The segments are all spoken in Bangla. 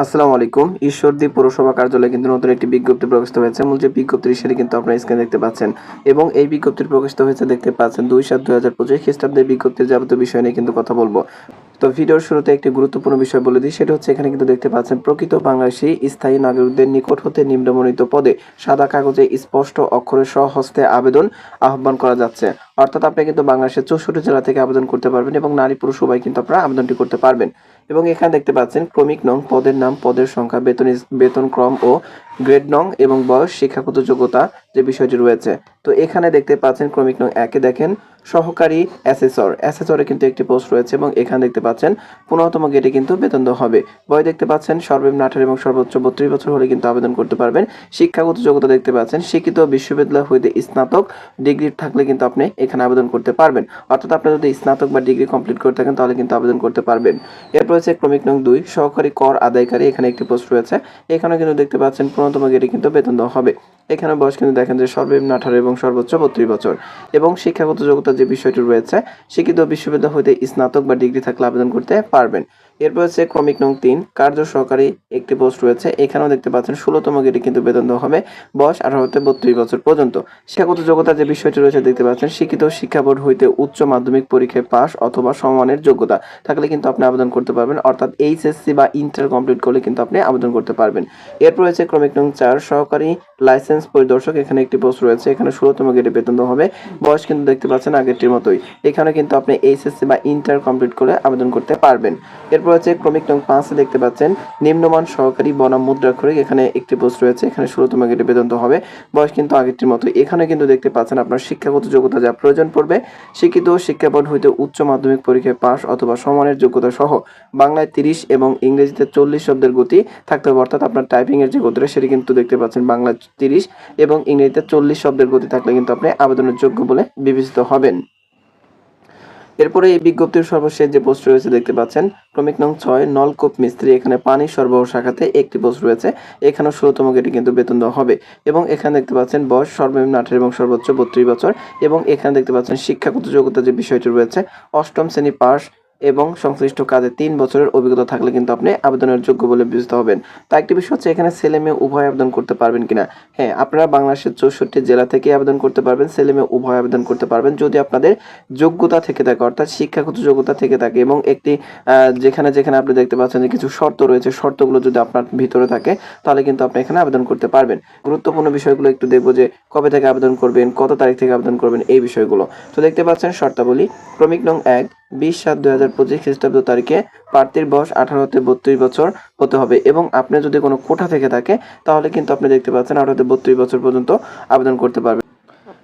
আসসালামু আলাইকুম। ঈশ্বরদী পৌরসভা কার্যালয়ে কিন্তু নতুন একটি বিজ্ঞপ্তি প্রকাশিত হয়েছে। মূল যে বিজ্ঞপ্তির সেটি কিন্তু আপনারা স্ক্রিনে দেখতে পাচ্ছেন। এবং এই বিজ্ঞপ্তির প্রকাশিত হয়েছে দেখতে পাচ্ছেন দুই সাত দুই হাজার পঁচিশ খ্রিস্টাব্দের বিজ্ঞপ্তির যাবতীয় বিষয় নিয়ে কিন্তু কথা বলব। তো ভিডিওর শুরুতে একটি গুরুত্বপূর্ণ বিষয় বলে দিই, সেটা হচ্ছে এখানে কিন্তু দেখতে পাচ্ছেন, প্রকৃত বাংলাদেশি স্থায়ী নাগরিকদের নিকট হতে নিম্নমণিত পদে সাদা কাগজে স্পষ্ট অক্ষরে স্বহস্তে আবেদন আহ্বান করা যাচ্ছে। অর্থাৎ আপনি কিন্তু বাংলাদেশের চৌষট্টি জেলা থেকে আবেদন করতে পারবেন এবং নারী পুরুষ সবাই কিন্তু আপনারা আবেদনটি করতে পারবেন। এবং এখানে দেখতে পাচ্ছেন, ক্রমিক নং পদের নাম, পদের সংখ্যা, বেতন বেতন ক্রম ও গ্রেড নং এবং বয়স, শিক্ষাগত যোগ্যতা যে বিষয়টি রয়েছে। তো এখানে দেখতে পাচ্ছেন ক্রমিক নং একে দেখেন সহকারী অ্যাসেসর। অ্যাসেসরে কিন্তু একটি পোস্ট রয়েছে এবং এখানে দেখতে পাচ্ছেন পনেরোতম গেটে কিন্তু বেতন হবে। বয় দেখতে পাচ্ছেন সর্বনিম্ন আঠারো এবং সর্বোচ্চ বত্রিশ বছর হলে কিন্তু আবেদন করতে পারবেন। শিক্ষাগত যোগ্যতা দেখতে পাচ্ছেন শিক্ষিত বিশ্ববিদ্যালয় হইতে স্নাতক ডিগ্রি থাকলে কিন্তু আপনি এখানে আবেদন করতে পারবেন। অর্থাৎ আপনি যদি স্নাতক বা ডিগ্রি কমপ্লিট করে থাকেন তাহলে কিন্তু আবেদন করতে পারবেন। এরপর হচ্ছে ক্রমিক নং দুই, সহকারী কর আদায়কারী এখানে একটি পোস্ট রয়েছে। এখানে কিন্তু দেখতে পাচ্ছেন পনেরোতম গেটে কিন্তু বেতন দেওয়া হবে। এখানে বয়স কিন্তু দেখেন যে সর্বনিম্ন আঠারো এবং সর্বোচ্চ বত্রিশ বছর। এবং শিক্ষাগত যোগ্যতা যে বিষয়টি রয়েছে, শিক্ষিত বিশ্ববিদ্যালয় হইতে স্নাতক বা ডিগ্রি থাকলে আবেদন করতে পারবেন। এরপর হচ্ছে ক্রমিক নং তিন, কার্য সহকারী একটি পোস্ট রয়েছে। এখানেও দেখতে পাচ্ছেন ষোলোতম গেটে কিন্তু বেতন হবে, বয়স আঠারো হতে বত্রিশ বছর পর্যন্ত। শিক্ষাগত যোগ্যতা যে বিষয়টি রয়েছে, দেখতে পাচ্ছেন, শিক্ষিত শিক্ষা বোর্ড হইতে উচ্চ মাধ্যমিক পরীক্ষায় পাস অথবা সমমানের যোগ্যতা। থাকলে কিন্তু আপনি আবেদন করতে পারবেন, অর্থাৎ এইচএসসি বা ইন্টার কমপ্লিট করলে কিন্তু আপনি আবেদন করতে পারবেন। এরপর রয়েছে ক্রমিক নং চার, সহকারী লাইসেন্স পরিদর্শক, এখানে একটি পোস্ট রয়েছে। এখানে ষোলোতম গেটে বেতন হবে। বয়স কিন্তু দেখতে পাচ্ছেন আগেরটির মতোই। এখানে কিন্তু আপনি এইচএসসি বা ইন্টার কমপ্লিট করে আবেদন করতে পারবেন। এরপর হচ্ছে ক্রমিক নং পাঁচে দেখতে পাচ্ছেন নিম্নমান সহকারী বনাম মুদ্রাক্ষরিক, এখানে একটি পোস্ট রয়েছে। এখানে ষোলোতম গেটে বেতন হবে। বয়স কিন্তু আগেরটির মতো এখানে কিন্তু দেখতে পাচ্ছেন আপনার শিক্ষাগত যোগ্যতা যা প্রয়োজন পড়বে। শিক্ষিত শিক্ষা বোর্ড হইতে উচ্চ মাধ্যমিক পরীক্ষায় পাস অথবা সমানের যোগ্যতা সহ বাংলায় তিরিশ এবং ইংরেজিতে চল্লিশ শব্দের গতি থাকতে হবে। অর্থাৎ আপনার টাইপিংয়ের যে গতিটা, সেটি কিন্তু দেখতে পাচ্ছেন বাংলা তিরিশ এবং ইংরেজিতে চল্লিশ শব্দের গতি থাকলে কিন্তু আপনি আবেদনের যোগ্য বলে বিবেচিত হবেন। এরপরে এই বিজ্ঞপ্তির সর্বশেষ যে পোস্ট রয়েছে দেখতে পাচ্ছেন, ক্রমিক নং ছয়, নলকূপ মিস্ত্রি, এখানে পানি সরবরাহ শাখাতে একটি পোস্ট রয়েছে। এখানে ষোলোতম গেটে কিন্তু বেতন দেওয়া হবে এবং এখানে দেখতে পাচ্ছেন বয়স সর্বনিম্ন আঠারো এবং সর্বোচ্চ বত্রিশ বছর এবং এখানে দেখতে পাচ্ছেন শিক্ষাগত যোগ্যতা যে বিষয়টি রয়েছে, অষ্টম শ্রেণি পাস এবং সংশ্লিষ্ট কাজে তিন বছরের অভিজ্ঞতা থাকলে কিন্তু আপনি আবেদনের যোগ্য বলে বিবেচিত হবেন। তা একটি বিষয় হচ্ছে, এখানে ছেলে মেয়ে উভয় আবেদন করতে পারবেন কিনা? হ্যাঁ আপনারা বাংলাদেশের চৌষট্টি জেলা থেকে আবেদন করতে পারবেন, ছেলে মেয়ে উভয় আবেদন করতে পারবেন। যদি আপনাদের যোগ্যতা থেকে থাকে, অর্থাৎ শিক্ষাগত যোগ্যতা থেকে থাকে এবং একটি যেখানে যেখানে আপনি দেখতে পাচ্ছেন যে কিছু শর্ত রয়েছে, শর্তগুলো যদি আপনার ভিতরে থাকে, তাহলে কিন্তু আপনি এখানে আবেদন করতে পারবেন। গুরুত্বপূর্ণ বিষয়গুলো একটু দেখব যে কবে থেকে আবেদন করবেন, কত তারিখ থেকে আবেদন করবেন, এই বিষয়গুলো। তো দেখতে পাচ্ছেন শর্তাবলী, ক্রমিক নং এক বিশ সাত দুই হাজার পঁচিশ খ্রিস্টাব্দ তারিখে প্রার্থীর বয়স আঠারো হতে বত্রিশ বছর হতে হবে এবং আপনি যদি কোনো কোঠা থেকে থাকে, তাহলে কিন্তু আপনি দেখতে পাচ্ছেন আঠারোতে বত্রিশ বছর পর্যন্ত আবেদন করতে পারবেন।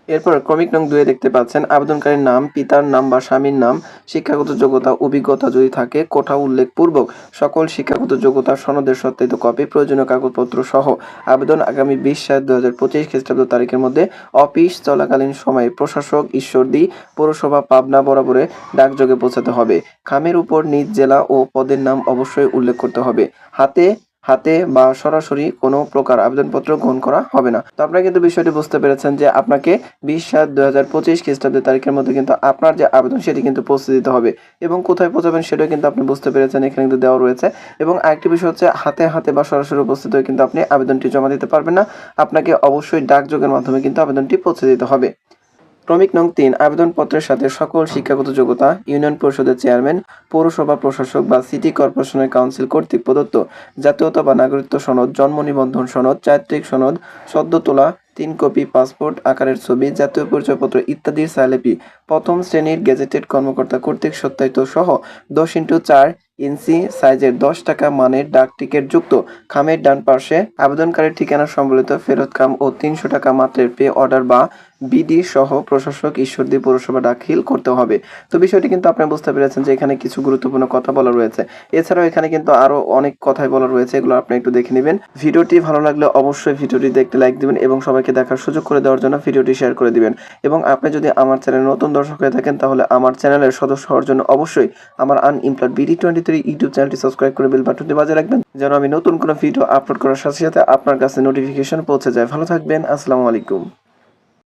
এরপর ক্রমিক নং দুয়ে দেখতে পাচ্ছেন, আবেদনকারীর নাম, পিতার নাম বা স্বামীর নাম, শিক্ষাগত যোগ্যতা, অভিজ্ঞতা যদি থাকে, কোঠা উল্লেখপূর্বক সকল শিক্ষাগত যোগ্যতা সনদের সত্যায়িত কপি, প্রয়োজনীয় কাগজপত্র সহ আবেদন আগামী বিশ সাত দু হাজার পঁচিশ খ্রিস্টাব্দ তারিখের মধ্যে অফিস চলাকালীন সময়ে প্রশাসক, ঈশ্বরদী, পৌরসভা, পাবনা বরাবরে ডাকযোগে পৌঁছাতে হবে। খামের উপর নিজ জেলা ও পদের নাম অবশ্যই উল্লেখ করতে হবে। হাতে হাতে বা সরাসরি কোনো প্রকার আবেদনপত্র গ্রহণ করা হবে না। তো আপনারা কিন্তু বিষয়টি বুঝতে পেরেছেন যে আপনাকে বিশ সাত দুই হাজার পঁচিশ খ্রিস্টাব্দের তারিখের মধ্যে কিন্তু আপনার যে আবেদন সেটি কিন্তু পৌঁছে দিতে হবে এবং কোথায় পৌঁছাবেন সেটাও কিন্তু আপনি বুঝতে পেরেছেন, এখানে কিন্তু দেওয়া রয়েছে। এবং আরেকটি বিষয় হচ্ছে হাতে হাতে বা সরাসরি উপস্থিত হয়ে কিন্তু আপনি আবেদনটি জমা দিতে পারবেন না। আপনাকে অবশ্যই ডাকযোগের মাধ্যমে কিন্তু আবেদনটি পৌঁছে দিতে হবে। ক্রমিক নং তিন, আবেদনপত্রের সাথে সকল শিক্ষাগত যোগ্যতা, ইউনিয়ন পরিষদের চেয়ারম্যান, পৌরসভা প্রশাসক বা সিটি কর্পোরেশনের কাউন্সিল কর্তৃক প্রদত্ত জাতীয়তা বা নাগরিকত্ব সনদ, জন্ম নিবন্ধন সনদ, চারিত্রিক সনদ, সদ্য তোলা তিন কপি, পাসপোর্ট, আকারের ছবি, জাতীয় পরিচয়পত্র ইত্যাদির সাইলেপি প্রথম শ্রেণির গেজেটেড কর্মকর্তা কর্তৃক সত্যায়িত সহ দশ ইন্টু চার ইঞ্চি সাইজের দশ টাকা মানের ডাক টিকিট যুক্ত খামের ডান পাশে আবেদনকারীর ঠিকানা সম্বলিত ফেরত খাম ও তিনশো টাকা মাত্রের পে অর্ডার বা বিডি সহ প্রশাসক ঈশ্বরদী পৌরসভা দাখিল করতে হবে। তো বিষয়টি কিন্তু আপনারা বুঝতে পেরেছেন যে এখানে কিছু গুরুত্বপূর্ণ কথা বলা রয়েছে। এছাড়াও এখানে কিন্তু আরও অনেক কথাই বলা রয়েছে, এগুলো আপনি একটু দেখে নেবেন। ভিডিওটি ভালো লাগলে অবশ্যই ভিডিওটিতে একটি লাইক দিবেন এবং সবাইকে দেখার সুযোগ করে দেওয়ার জন্য ভিডিওটি শেয়ার করে দিবেন। এবং আপনি যদি আমার চ্যানেল নতুন দর্শক হয়ে থাকেন, তাহলে আমার চ্যানেলের সদস্য হওয়ার জন্য অবশ্যই আমার unemployed BD twenty three YouTube চ্যানেলটি সাবস্ক্রাইব করে বেল বাটনটি বাজে রাখবেন, যেন আমি নতুন কোনো ভিডিও আপলোড করার সাথে সাথে আপনার কাছে নোটিফিকেশন পৌঁছে যায়। ভালো থাকবেন, আসসালামু আলাইকুম।